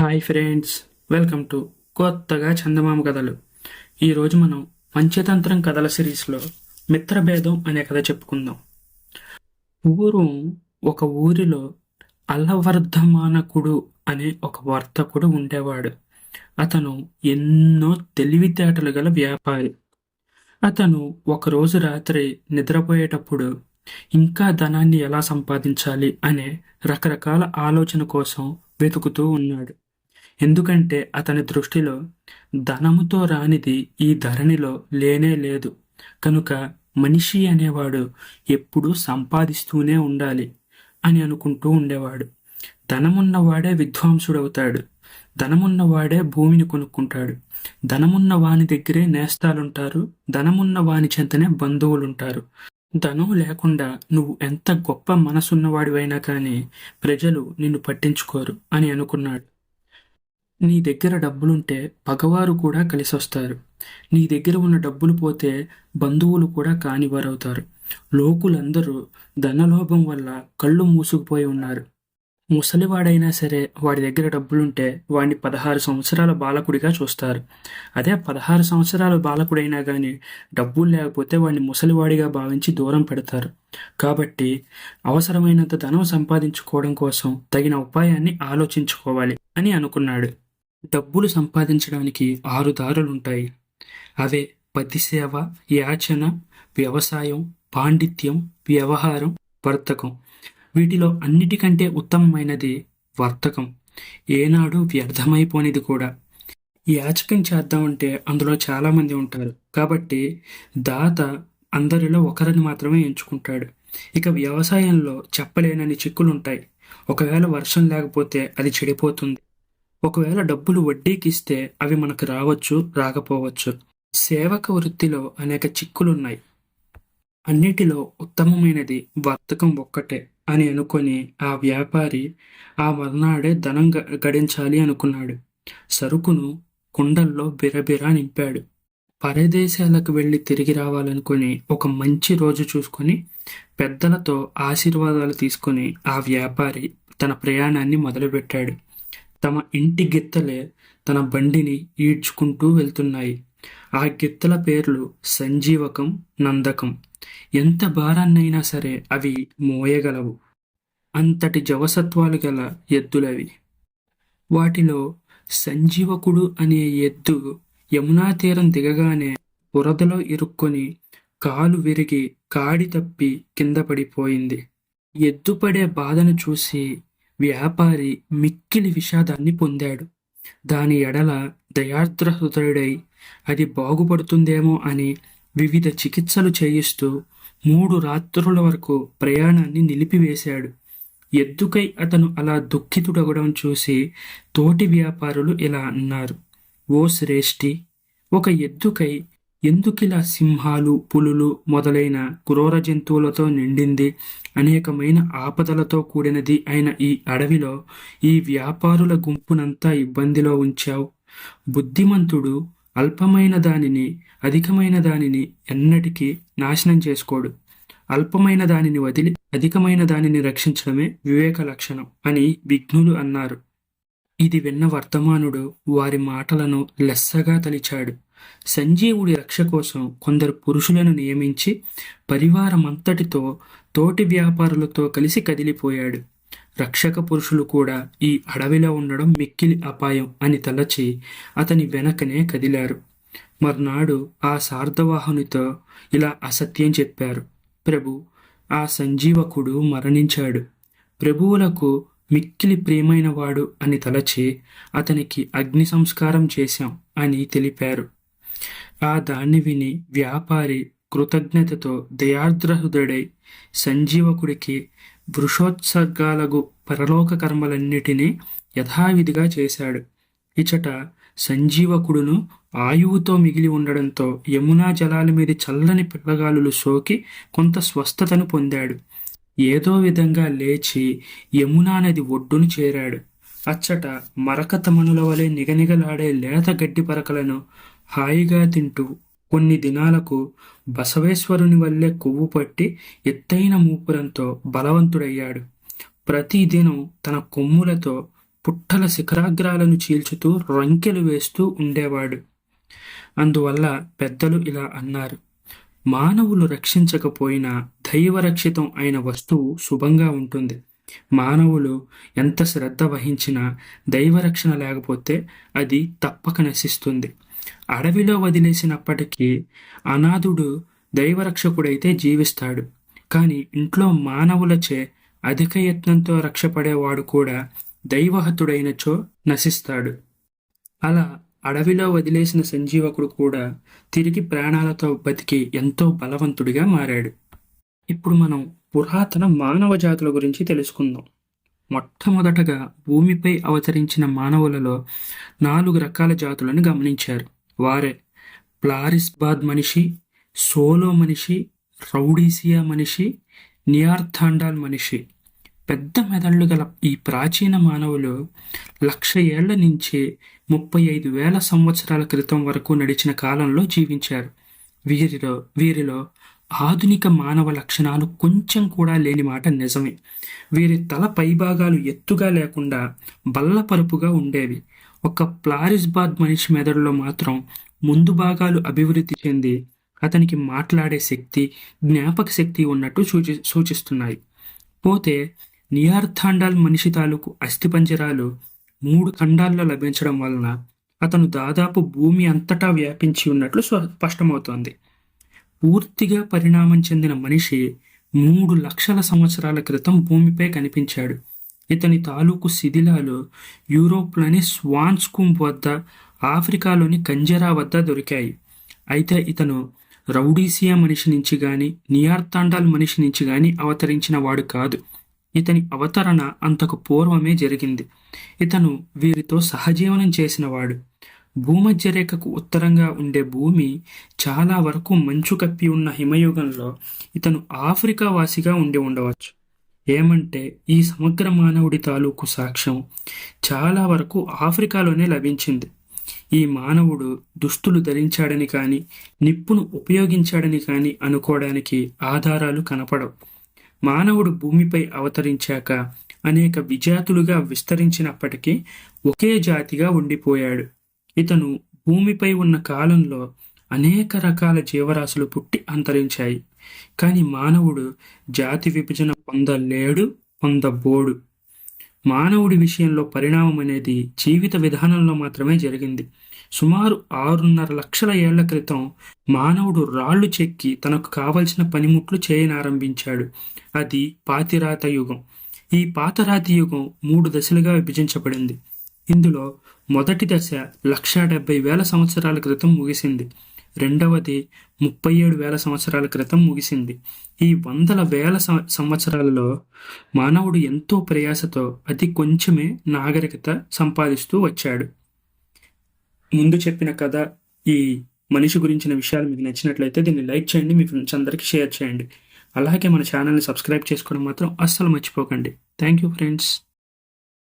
Hi friends welcome to కొత్తగా చందమామ కథలు. ఈరోజు మనం పంచతంత్రం కథల సిరీస్లో మిత్రభేదం అనే కథ చెప్పుకుందాం. పూర్వం ఒక ఊరిలో అల్లవర్ధమానకుడు అనే ఒక వర్తకుడు ఉండేవాడు. అతను ఎన్నో తెలివితేటలు గల వ్యాపారి. అతను ఒకరోజు రాత్రి నిద్రపోయేటప్పుడు ఇంకా ధనాన్ని ఎలా సంపాదించాలి అనే రకరకాల ఆలోచన కోసం వెతుకుతూ ఉన్నాడు. ఎందుకంటే అతని దృష్టిలో ధనముతో రానిది ఈ ధరణిలో లేనే లేదు. కనుక మనిషి అనేవాడు ఎప్పుడూ సంపాదిస్తూనే ఉండాలి అని అనుకుంటూ ఉండేవాడు. ధనమున్నవాడే విద్వాంసుడవుతాడు ధనమున్నవాడే భూమిని కొనుక్కుంటాడు. ధనమున్న వాని దగ్గరే నేస్తాలుంటారు. ధనమున్న వాని చెంతనే బంధువులుంటారు. ధనం లేకుండా నువ్వు ఎంత గొప్ప మనసున్నవాడివైనా కానీ ప్రజలు నిన్ను పట్టించుకోరు అని అనుకున్నాడు. నీ దగ్గర డబ్బులుంటే పగవారు కూడా కలిసొస్తారు. నీ దగ్గర ఉన్న డబ్బులు పోతే బంధువులు కూడా కానివారవుతారు. లోకులందరూ ధనలోభం వల్ల కళ్ళు మూసుకుపోయి ఉన్నారు. ముసలివాడైనా సరే వాడి దగ్గర డబ్బులుంటే వాడిని పదహారు సంవత్సరాల బాలకుడిగా చూస్తారు. అదే పదహారు సంవత్సరాల బాలకుడైనా కానీ డబ్బులు లేకపోతే వాడిని ముసలివాడిగా భావించి దూరం పెడతారు. కాబట్టి అవసరమైనంత ధనం సంపాదించుకోవడం కోసం తగిన ఉపాయాన్ని ఆలోచించుకోవాలి అని అనుకున్నాడు. డబ్బులు సంపాదించడానికి ఆరు దారులుంటాయి. అవే పతిసేవ యాచన వ్యవసాయం పాండిత్యం వ్యవహారం వర్తకం. వీటిలో అన్నిటికంటే ఉత్తమమైనది వర్తకం. ఏనాడు వ్యర్థమైపోనిది కూడా. యాచకం చేద్దామంటే అందులో చాలామంది ఉంటారు. కాబట్టి దాత అందరిలో ఒకరిని మాత్రమే ఎంచుకుంటాడు. ఇక వ్యవసాయంలో చెప్పలేనని చిక్కులుంటాయి. ఒకవేళ వర్షం లేకపోతే అది చెడిపోతుంది. ఒకవేళ డబ్బులు వడ్డీకి ఇస్తే అవి మనకు రావచ్చు రాకపోవచ్చు. సేవక వృత్తిలో అనేక చిక్కులున్నాయి. అన్నిటిలో ఉత్తమమైనది వర్తకం ఒక్కటే అని అనుకొని ఆ వ్యాపారి ఆ మర్నాడే ధనం గ- గడించాలి అనుకున్నాడు. సరుకును కుండల్లో బిరబిరా నింపాడు. పరదేశాలకు వెళ్ళి తిరిగి రావాలనుకుని ఒక మంచి రోజు చూసుకొని పెద్దలతో ఆశీర్వాదాలు తీసుకొని ఆ వ్యాపారి తన ప్రయాణాన్ని మొదలుపెట్టాడు. తమ ఇంటి గిత్తలే తన బండిని ఈడ్చుకుంటూ వెళ్తున్నాయి. ఆ గిత్తల పేర్లు సంజీవకం నందకం. ఎంత భారాన్నైనా సరే అవి మోయగలవు. అంతటి జవసత్వాలు గల ఎద్దులవి. వాటిలో సంజీవకుడు అనే ఎద్దు యమునా తీరం దిగగానే బురదలో ఇరుక్కొని కాలు విరిగి కాడి తప్పి కింద పడిపోయింది. ఎద్దు పడే బాధను చూసి వ్యాపారి మిక్కిలి విషాదాన్ని పొందాడు. దాని ఎడల దయార్ద్ర హృదయుడై అది బాగుపడుతుందేమో అని వివిధ చికిత్సలు చేయిస్తూ మూడు రాత్రుల వరకు ప్రయాణాన్ని నిలిపివేశాడు. ఎద్దుకై అతను అలా దుఃఖితుడగడం చూసి తోటి వ్యాపారులు ఇలా అన్నారు. ఓ శ్రేష్ఠి ఒక ఎద్దుకై ఎందుకిలా సింహాలు పులులు మొదలైన క్రూర జంతువులతో నిండింది? అనేకమైన ఆపదలతో కూడినది అయిన ఈ అడవిలో ఈ వ్యాపారుల గుంపునంతా ఇబ్బందిలో ఉంచావు. బుద్ధిమంతుడు అల్పమైన దానిని అధికమైన దానిని ఎన్నటికీ నాశనం చేసుకోడు. అల్పమైన దానిని వదిలి అధికమైన దానిని రక్షించడమే వివేక లక్షణం అని విఘ్నులు అన్నారు. ఇది విన్న వర్తమానుడు వారి మాటలను లెస్సగా తలిచాడు. సంజీవుడి రక్ష కోసం కొందరు పురుషులను నియమించి పరివారమంతటితో తోటి వ్యాపారులతో కలిసి కదిలిపోయాడు. రక్షక పురుషులు కూడా ఈ అడవిలో ఉండడం మిక్కిలి అపాయం అని తలచి అతని వెనకనే కదిలారు. మర్నాడు ఆ సార్థవాహునితో ఇలా అసత్యం చెప్పారు. ప్రభు ఆ సంజీవకుడు మరణించాడు. ప్రభువులకు మిక్కిలి ప్రేమైనవాడు అని తలచి అతనికి అగ్ని సంస్కారం చేశాం అని తెలిపారు. ఆ దాన్ని విని వ్యాపారి కృతజ్ఞతతో దయార్ద్రహృదయుడై సంజీవకుడికి వృషోత్సర్గాలకు పరలోక కర్మలన్నిటినీ యథావిధిగా చేశాడు. ఇచట సంజీవకుడును ఆయువుతో మిగిలి ఉండడంతో యమునా జలాల మీద చల్లని పిల్లగాలులు సోకి కొంత స్వస్థతను పొందాడు. ఏదో విధంగా లేచి యమునా నది ఒడ్డును చేరాడు. అచ్చట మరకతమనుల వలె నిగనిగలాడే లేత గడ్డి పరకలను హాయిగా తింటూ కొన్ని దినాలకు బసవేశ్వరుని వల్లే కొవ్వు పట్టి ఎత్తైన మూపురంతో బలవంతుడయ్యాడు. ప్రతిదినం తన కొమ్ములతో పుట్టల శిఖరాగ్రాలను చీల్చుతూ రంకెలు వేస్తూ ఉండేవాడు. అందువల్ల పెద్దలు ఇలా అన్నారు మానవులు రక్షించకపోయినా దైవరక్షితం అయిన వస్తువు శుభంగా ఉంటుంది. మానవులు ఎంత శ్రద్ధ వహించినా దైవరక్షణ లేకపోతే అది తప్పక నశిస్తుంది. అడవిలో వదిలేసినప్పటికీ అనాథుడు దైవరక్షకుడైతే జీవిస్తాడు. కానీ ఇంట్లో మానవులచే అధిక యత్నంతో రక్షపడేవాడు కూడా దైవహతుడైనచో నశిస్తాడు. అలా అడవిలో వదిలేసిన సంజీవకుడు కూడా తిరిగి ప్రాణాలతో బతికి ఎంతో బలవంతుడిగా మారాడు. ఇప్పుడు మనం పురాతన మానవ జాతుల గురించి తెలుసుకుందాం. మొట్టమొదటగా భూమిపై అవతరించిన మానవులలో నాలుగు రకాల జాతులను గమనించారు. వారే. ప్లారిస్బాద్ మనిషి సోలో మనిషి రౌడీసియా మనిషి నియార్థాండాల్ మనిషి. పెద్ద మెదళ్ళు గల ఈ ప్రాచీన మానవులు లక్ష ఏళ్ళ నుంచి ముప్పై ఐదు వేల సంవత్సరాల క్రితం వరకు నడిచిన కాలంలో జీవించారు. వీరిలో వీరిలో ఆధునిక మానవ లక్షణాలు కొంచెం కూడా లేని మాట నిజమే. వీరి తల పైభాగాలు ఎత్తుగా లేకుండా బల్లపరుపుగా ఉండేవి. ఒక ప్లారిస్బాద్ మనిషి మెదడులో మాత్రం ముందు భాగాలు అభివృద్ధి చెంది అతనికి మాట్లాడే శక్తి జ్ఞాపక శక్తి ఉన్నట్టు సూచి సూచిస్తున్నాయి. పోతే నియార్థాండాల్ మనిషి తాలూకు అస్థిపంజరాలు మూడు ఖండాల్లో లభించడం వలన అతను దాదాపు భూమి అంతటా వ్యాపించి ఉన్నట్లు స్పష్టమవుతోంది. పూర్తిగా పరిణామం చెందిన మనిషి మూడు లక్షల సంవత్సరాల క్రితం భూమిపై కనిపించాడు. ఇతని తాలూకు శిథిలాలు యూరోప్లోని స్వాన్స్కూంప్ వద్ద ఆఫ్రికాలోని కంజరా వద్ద దొరికాయి. అయితే ఇతను రౌడీసియా మనిషి నుంచి కానీ నియార్తాండాల్ మనిషి నుంచి కానీ అవతరించిన వాడు కాదు. ఇతని అవతరణ అంతకు పూర్వమే జరిగింది. ఇతను వీరితో సహజీవనం చేసినవాడు భూమధ్యరేఖకు ఉత్తరంగా ఉండే భూమి చాలా వరకు మంచు కప్పి ఉన్న హిమయుగంలో ఇతను ఆఫ్రికా వాసిగా ఉండి ఉండవచ్చు. ఏమంటే ఈ సమగ్ర మానవుడి తాలూకు సాక్ష్యం చాలా వరకు ఆఫ్రికాలోనే లభించింది. ఈ మానవుడు దుస్తులు ధరించాడని కానీ నిప్పును ఉపయోగించాడని కానీ అనుకోవడానికి ఆధారాలు కనపడవు. మానవుడు భూమిపై అవతరించాక అనేక విజాతులుగా విస్తరించినప్పటికీ ఒకే జాతిగా ఉండిపోయాడు. ఇతను భూమిపై ఉన్న కాలంలో అనేక రకాల జీవరాశులు పుట్టి అంతరించాయి. కానీ మానవుడు జాతి విభజన పొందలేడు పొందబోడు. మానవుడి విషయంలో పరిణామం అనేది జీవిత విధానంలో మాత్రమే జరిగింది. సుమారు ఆరున్నర లక్షల ఏళ్ళ క్రితం మానవుడు రాళ్ళు చెక్కి తనకు కావలసిన పనిముట్లు చేయనారంభించాడు. అది పాతిరాత యుగం. ఈ పాతరాతి యుగం మూడు దశలుగా విభజించబడింది. ఇందులో మొదటి దశ లక్షా డెబ్బై వేల సంవత్సరాల క్రితం ముగిసింది. రెండవది ముప్పై ఏడు వేల సంవత్సరాల క్రితం ముగిసింది. ఈ వందల వేల సంవత్సరాలలో మానవుడు ఎంతో ప్రయాసతో అతి కొంచెమే నాగరికత సంపాదిస్తూ వచ్చాడు. ముందు చెప్పిన కథ ఈ మనిషి గురించిన విషయాలు మీకు నచ్చినట్లయితే దీన్ని లైక్ చేయండి మీ ఫ్రెండ్స్ అందరికీ షేర్ చేయండి. అలాగే మన ఛానల్ని సబ్స్క్రైబ్ చేసుకోవడం మాత్రం అస్సలు మర్చిపోకండి. Thank you friends.